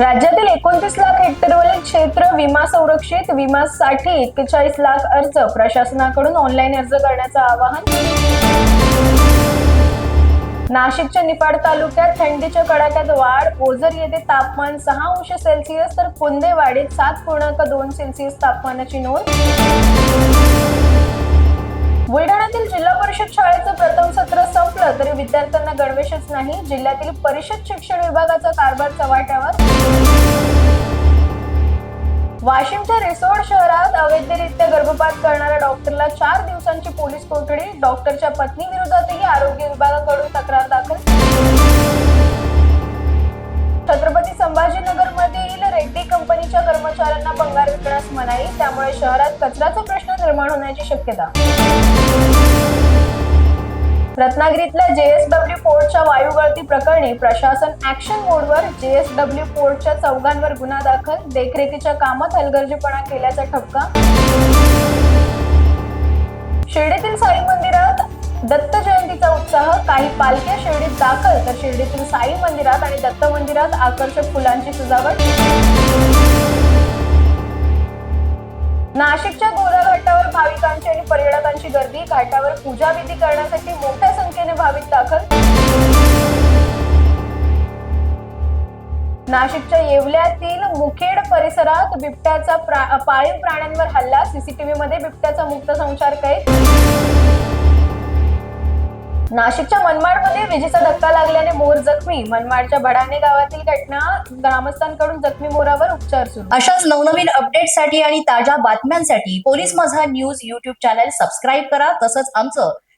राज्यातील एकोणतीस लाख हेक्टरवरील क्षेत्र विमा संरक्षित विमासाठी एक्केचाळीस लाख अर्ज. प्रशासनाकडून ऑनलाईन अर्ज करण्याचं आवाहन. नाशिकच्या निफाड तालुक्यात थंडीच्या कडाक्यात वाढ. ओझर येथे तापमान सहा अंश सेल्सिअस तर कुंदेवाडीत सात पूर्णांक दोन सेल्सिअस तापमानाची नोंद. बुलढाण्यातील जिल्हा परिषद शाळेचं प्रथम सत्र असलं तरी विद्यार्थ्यांना गणवेशच नाही. जिल्ह्यातील परिषद शिक्षण विभागाचा कारभार चव्हाट्यावर. वाशिमच्या रिसोड शहरात अवैधरित्या गर्भपात करणाऱ्या डॉक्टरला चार दिवसांची पोलीस कोठडी डॉक्टरच्या पत्नी विरोधातही आरोग्य विभागाकडून तक्रार दाखल. छत्रपती संभाजीनगरमधील रेड्डी कंपनीच्या कर्मचाऱ्यांना भंगार विकण्यास मनाई त्यामुळे शहरात कचऱ्याचा प्रश्न निर्माण होण्याची शक्यता. रत्नागिरीतल्या जेएसडब्ल्यू पोर्टच्या वायू गळती प्रकरणी प्रशासन ऍक्शन मोडवर जेएसडब्ल्यू पोर्टच्या चौघांवर गुन्हा दाखल देखरेखीच्या कामात हलगर्जीपणा केल्याचा ठपका. शिर्डीतील साई मंदिरात दत्त जयंतीचा उत्साह काही पालख्या शिर्डीत दाखल तर शिर्डीतील साई मंदिरात आणि दत्त मंदिरात आकर्षक फुलांची सजावट. नाशिकच्या गोरा घाटावर भाविकांची आणि पर्यटकांची गर्दी घाटावर पूजा विधी करण्यासाठी भाविक दाखल. नाशिकच्या येवल्यातील मुखेड परिसरात बिबट्याचा प्रा- पाळीव प्राण्यांवर हल्ला. सीसीटीव्ही मध्ये बिबट्याचा मुक्त संचार कैद. नाशिकच्या मनमाडमध्ये विजेचा धक्का लागल्याने मोर जखमी. मनमाडच्या भडाणे गावातील घटना ग्रामस्थांकडून जखमी मोरावर उपचार सुरू. अशाच नवनवीन अपडेटसाठी आणि ताज्या बातम्यांसाठी police Majha news YouTube channel subscribe करा. तसंच आमचं